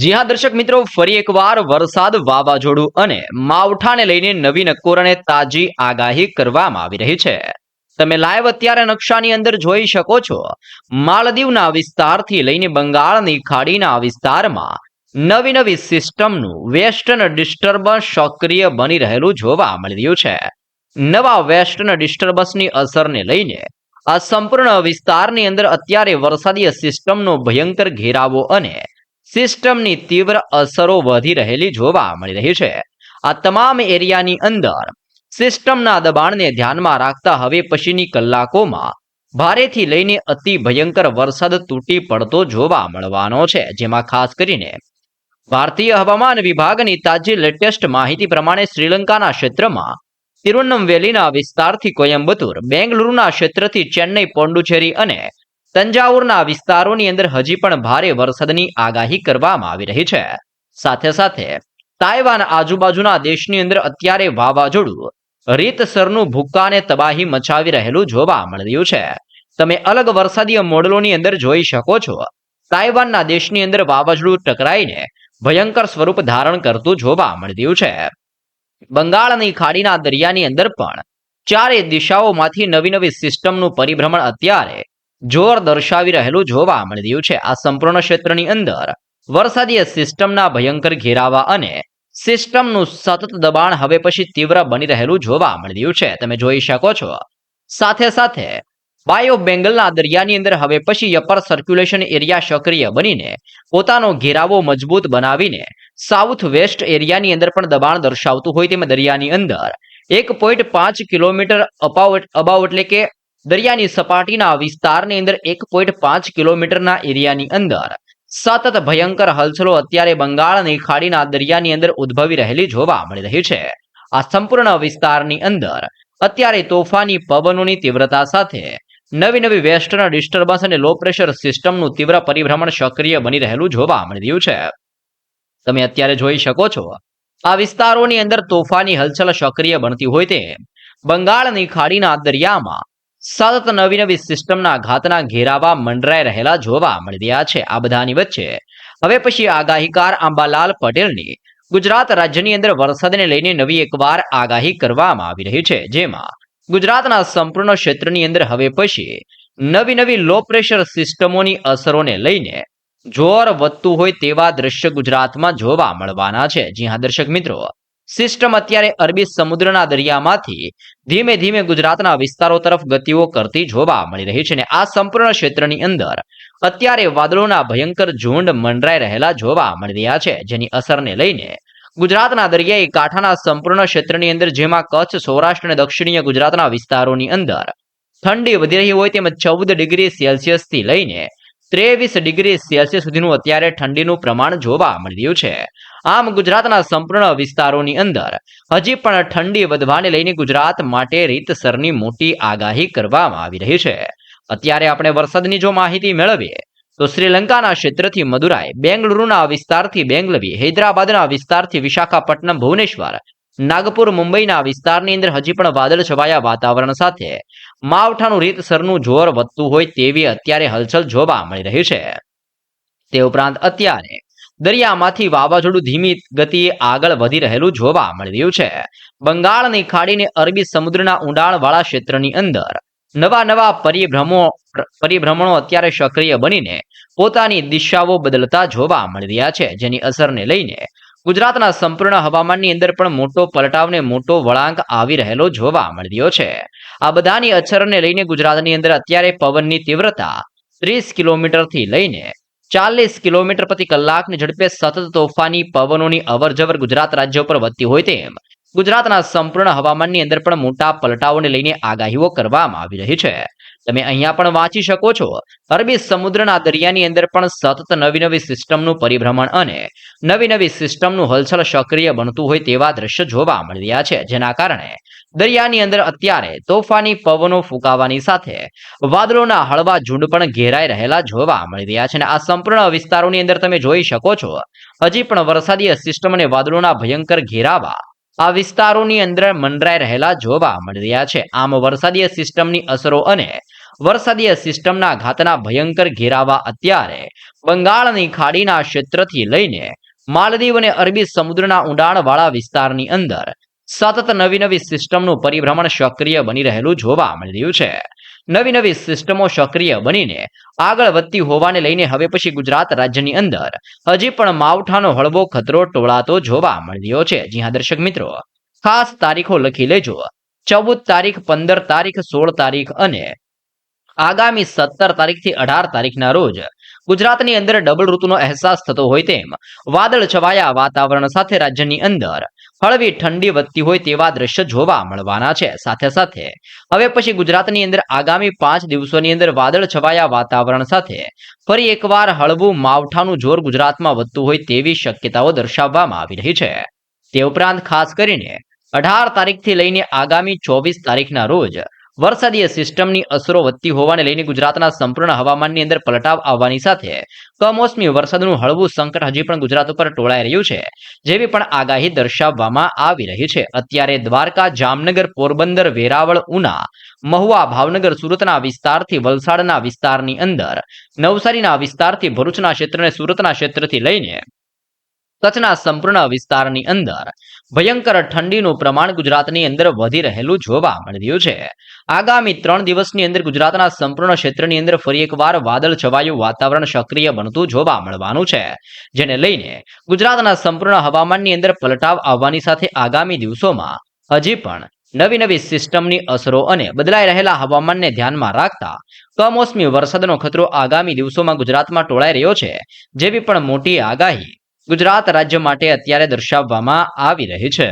જી હા, દર્શક મિત્રો, ફરી એકવાર વરસાદ વાવાઝોડું અને માવઠાને લઈને નવી નક્કોર અને તાજી આગાહી કરવામાં આવી રહી છે. તમે લાઈવ અત્યારે નકશાની અંદર જોઈ શકો છો. માલદીવના વિસ્તારથી લઈને બંગાળની ખાડીના વિસ્તારમાં નવી નવી સિસ્ટમનું વેસ્ટર્ન ડિસ્ટર્બન્સ સક્રિય બની રહેલું જોવા મળી રહ્યું છે. નવા વેસ્ટર્ન ડિસ્ટર્બન્સની અસરને લઈને આ સંપૂર્ણ વિસ્તારની અંદર અત્યારે વરસાદી સિસ્ટમનો ભયંકર ઘેરાવો અને સિસ્ટમની તીવ્ર અસરો વધી રહેલી જોવા મળી રહી છે. આ તમામ એરિયાની અંદર સિસ્ટમના દબાણને ધ્યાનમાં રાખતા હવે પછીની કલાકોમાં ભારેથી લઈને અતિ ભયંકર વરસાદ તૂટી પડતો જોવા મળવાનો છે, જેમાં ખાસ કરીને ભારતીય હવામાન વિભાગની તાજી લેટેસ્ટ માહિતી પ્રમાણે શ્રીલંકાના ક્ષેત્રમાં તિરુવનંતવેલીના વિસ્તારથી કોયમ્બતુર બેંગલુરુના ક્ષેત્રથી ચેન્નઈ પોંડુચેરી અને તંજાવુરના વિસ્તારોની અંદર હજી પણ ભારે વરસાદની આગાહી કરવામાં આવી રહી છે. સાથે સાથે તાઇવાન આજુબાજુના દેશની અંદર અત્યારે વાવાઝોડું, રીતસરનું ભૂક્કા તબાહી મચાવી રહેલું જોવા મળી રહ્યું છે. તમે અલગ વરસાદીય મોડલોની અંદર જોઈ શકો છો. તાઇવાનના દેશની અંદર વાવાઝોડું ટકરાઈને ભયંકર સ્વરૂપ ધારણ કરતું જોવા મળી રહ્યું છે. બંગાળની ખાડીના દરિયાની અંદર પણ ચારે દિશાઓમાંથી નવી નવી સિસ્ટમનું પરિભ્રમણ અત્યારે જોર દર્શાવી રહેલું જોવા મળી રહ્યું છે. આ સંપૂર્ણ ક્ષેત્રની અંદર વરસાદીય સિસ્ટમના ભયંકર ઘેરાવા અને સિસ્ટમનું સતત દબાણ હવે પછી તીવ્ર બની રહેલું જોવા મળી રહ્યું છે. તમે જોઈ શકો છો. સાથે સાથે બાયો બેંગલના દરિયાની અંદર હવે પછી અપર સર્ક્યુલેશન એરિયા સક્રિય બનીને પોતાનો ઘેરાવો મજબૂત બનાવીને સાઉથ વેસ્ટ એરિયાની અંદર પણ દબાણ દર્શાવતું હોય તેમ દરિયાની અંદર એક પોઈન્ટ પાંચ કિલોમીટર અપાવ અબાવ એટલે કે દરિયાની સપાટીના વિસ્તારની અંદર એક પોઈન્ટ પાંચ કિલોમીટરના એરિયાની અંદર સતત ભયંકર હલચલો અત્યારે બંગાળની ખાડીના દરિયાની અંદર ઉદ્ભવી રહેલી જોવા મળી રહી છે. આ સંપૂર્ણ વિસ્તારની અંદર અત્યારે તોફાની પવનોની તીવ્રતા સાથે નવી નવી વેસ્ટર્ન ડિસ્ટર્બન્સ અને લો પ્રેશર સિસ્ટમનું તીવ્ર પરિભ્રમણ સક્રિય બની રહેલું જોવા મળી રહ્યું છે. તમે અત્યારે જોઈ શકો છો, આ વિસ્તારોની અંદર તોફાની હલચલ સક્રિય બનતી હોય તે બંગાળની ખાડીના દરિયામાં સતત નવી નવી સિસ્ટમના ઘાતના ઘેરાવા મંડરાઈ રહેલા જોવા મળી રહ્યા છે આ બધાની વચ્ચે. હવે પછી આગાહીકાર આંબાલાલ પટેલની ગુજરાત રાજ્યની અંદર વરસાદને લઈને નવી એકવાર આગાહી કરવામાં આવી રહી છે, જેમાં ગુજરાતના સંપૂર્ણ ક્ષેત્રની અંદર હવે પછી નવી નવી લો પ્રેશર સિસ્ટમોની અસરોને લઈને જોર વધતું હોય તેવા દ્રશ્ય ગુજરાતમાં જોવા મળવાના છે. જી હા, દર્શક મિત્રો સિસ્ટમ અત્યારે અરબી સમુદ્રના દરિયામાંથી ધીમે ધીમે ગુજરાતના વિસ્તારો તરફ ગતિઓ કરતી જોવા મળી રહી છે અને આ સંપૂર્ણ ક્ષેત્રની અંદર અત્યારે વાદળોના ભયંકર ઝુંડ મંડરાઈ રહેલા જોવા મળી રહ્યા છે. જેની અસરને લઈને ગુજરાતના દરિયાઈ કાંઠાના સંપૂર્ણ ક્ષેત્રની અંદર, જેમાં કચ્છ, સૌરાષ્ટ્ર અને દક્ષિણીય ગુજરાતના વિસ્તારોની અંદર ઠંડી વધી રહી હોય તેમ ચૌદ ડિગ્રી સેલ્સિયસથી લઈને ત્રેવીસ ડિગ્રી સેલ્સિયસ સુધીનું અત્યારે ઠંડીનું પ્રમાણ જોવા મળી રહ્યું છે. આમ ગુજરાતના સંપૂર્ણ વિસ્તારોની અંદર હજી પણ ઠંડી વધવાને લઈને ગુજરાત માટે રીતસરની મોટી આગાહી કરવામાં આવી રહી છે. અત્યારે આપણે વરસાદની જો માહિતી મેળવીએ, તો શ્રીલંકાના ક્ષેત્રથી મદુરાઈ, બેંગલુરુના વિસ્તારથી બેંગલવી, હૈદરાબાદના વિસ્તારથી વિશાખાપટ્ટનમ, ભુવનેશ્વર નાગપુર મુંબઈના વિસ્તારની અંદર હજી પણ વાદળ છવાયા વાતાવરણ સાથે. માવઠાનું રીતસરનું જોર વધતું હોય તેવી અત્યારે હલચલ જોવા મળી રહી છે. તે ઉપરાંત અત્યારે દરિયામાંથી વાવાઝોડું ધીમી ગતિએ આગળ વધી રહેલું જોવા મળી રહ્યું છે. બંગાળની ખાડીને અરબી સમુદ્રના ઊંડાણવાળા ક્ષેત્રની અંદર નવા નવા પરિભ્રમો પરિભ્રમણો અત્યારે સક્રિય બનીને પોતાની દિશાઓ બદલતા જોવા મળી રહ્યા છે, જેની અસરને લઈને ગુજરાતના સંપૂર્ણ હવામાનની અંદર પણ મોટો પલટાવને મોટો વળાંક આવી રહેલો જોવા મળ્યો છે. આ બધાની અસરને લઈને ગુજરાતની અંદર અત્યારે પવનની તીવ્રતા ત્રીસ કિલોમીટરથી લઈને ચાલીસ કિલોમીટર પ્રતિ કલાકની ઝડપે સતત તોફાની પવનોની અવરજવર ગુજરાત રાજ્ય ઉપર વધતી હોય તેમ ગુજરાતના સંપૂર્ણ હવામાનની અંદર પણ મોટા પલટાઓને લઈને આગાહીઓ કરવામાં આવી રહી છે. તમે અહીંયા પણ વાંચી શકો છો, અરબી સમુદ્રના દરિયાની અંદર પણ સતત નવી નવી સિસ્ટમનું પરિભ્રમણ અને નવી નવી સિસ્ટમનું હલચલ સક્રિય બનતું હોય તેવા દ્રશ્ય જોવા મળી રહ્યા છે, જેના કારણે દરિયાની અંદર અત્યારે તોફાની પવનો ફૂંકાવાની સાથે વાદળોના હળવા ઝુંડ પણ ઘેરાઈ રહેલા જોવા મળી રહ્યા છે અને આ સંપૂર્ણ વિસ્તારોની અંદર તમે જોઈ શકો છો, હજી પણ વરસાદી સિસ્ટમ અને વાદળોના ભયંકર ઘેરાવા આ વિસ્તારોની અંદર મંડરાઈ રહેલા જોવા મળી રહ્યા છે. આમ વરસાદીય સિસ્ટમની અસરો અને વરસાદીય સિસ્ટમના ઘાતના ભયંકર ઘેરાવા અત્યારે બંગાળની ખાડીના ક્ષેત્રથી લઈને માલદીવ અને અરબી સમુદ્રના ઊંડાણવાળા વિસ્તારની અંદર સતત નવી નવી સિસ્ટમનું પરિભ્રમણ સક્રિય બની રહેલું જોવા મળી રહ્યું છે. નવી નવી સિસ્ટમો સક્રિય બનીને આગળ વધતી હોવાને લઈને હવે પછી ગુજરાત રાજ્યની અંદર હજી પણ માવઠાનો હળવો ખતરો ટોળાતો જોવા મળ્યો છે. જી હા, દર્શક મિત્રો, ખાસ તારીખો લખી લેજો. ચૌદ તારીખ, પંદર તારીખ, સોળ તારીખ અને આગામી સત્તર તારીખથી અઢાર તારીખના રોજ ગુજરાતની અંદર ડબલ ઋતુનો અહેસાસ થતો હોય તેમ વાદળ છવાયા વાતાવરણ સાથે રાજ્યની અંદર હળવી ઠંડી વધતી હોય તેવા દ્રશ્ય જોવા મળવાના છે. સાથે સાથે હવે પછી ગુજરાતની અંદર આગામી પાંચ દિવસોની અંદર વાદળ છવાયા વાતાવરણ સાથે ફરી એકવાર હળવું માવઠાનું જોર ગુજરાતમાં વધતું હોય તેવી શક્યતાઓ દર્શાવવામાં આવી રહી છે. તે ઉપરાંત ખાસ કરીને અઢાર તારીખથી લઈને આગામી ચોવીસ તારીખના રોજ વરસાદીય સિસ્ટમની અસરો વધતી હોવાને લઈને ગુજરાતના સંપૂર્ણ હવામાનની અંદર પલટાવ આવવાની સાથે કમોસમી વરસાદનું હળવું સંકટ હજી પણ ગુજરાત ઉપર ટોળાઈ રહ્યું છે, જેવી પણ આગાહી દર્શાવવામાં આવી રહી છે. અત્યારે દ્વારકા, જામનગર, પોરબંદર, વેરાવળ, ઉના, મહુવા, ભાવનગર, સુરતના વિસ્તારથી વલસાડના વિસ્તારની અંદર, નવસારીના વિસ્તારથી ભરૂચના ક્ષેત્રને સુરતના ક્ષેત્રથી લઈને કચ્છના સંપૂર્ણ વિસ્તારની અંદર ભયંકર ઠંડીનું પ્રમાણ ગુજરાતની અંદર વધી રહેલું જોવા મળી છે. આગામી ત્રણ દિવસની અંદર ગુજરાતના સંપૂર્ણ ક્ષેત્રની અંદર ફરી એકવાર વાદળ છવાયું વાતાવરણ સક્રિય બનતું જોવા મળવાનું છે. જેને લઈને ગુજરાતના સંપૂર્ણ હવામાનની અંદર પલટાવ આવવાની સાથે આગામી દિવસોમાં હજી પણ નવી નવી સિસ્ટમની અસરો અને બદલાઈ રહેલા હવામાનને ધ્યાનમાં રાખતા કમોસમી વરસાદનો ખતરો આગામી દિવસોમાં ગુજરાતમાં ટોળાઈ રહ્યો છે. જેવી પણ મોટી આગાહી ગુજરાત રાજ્ય માટે અત્યારે દર્શાવવામાં આવી રહી છે.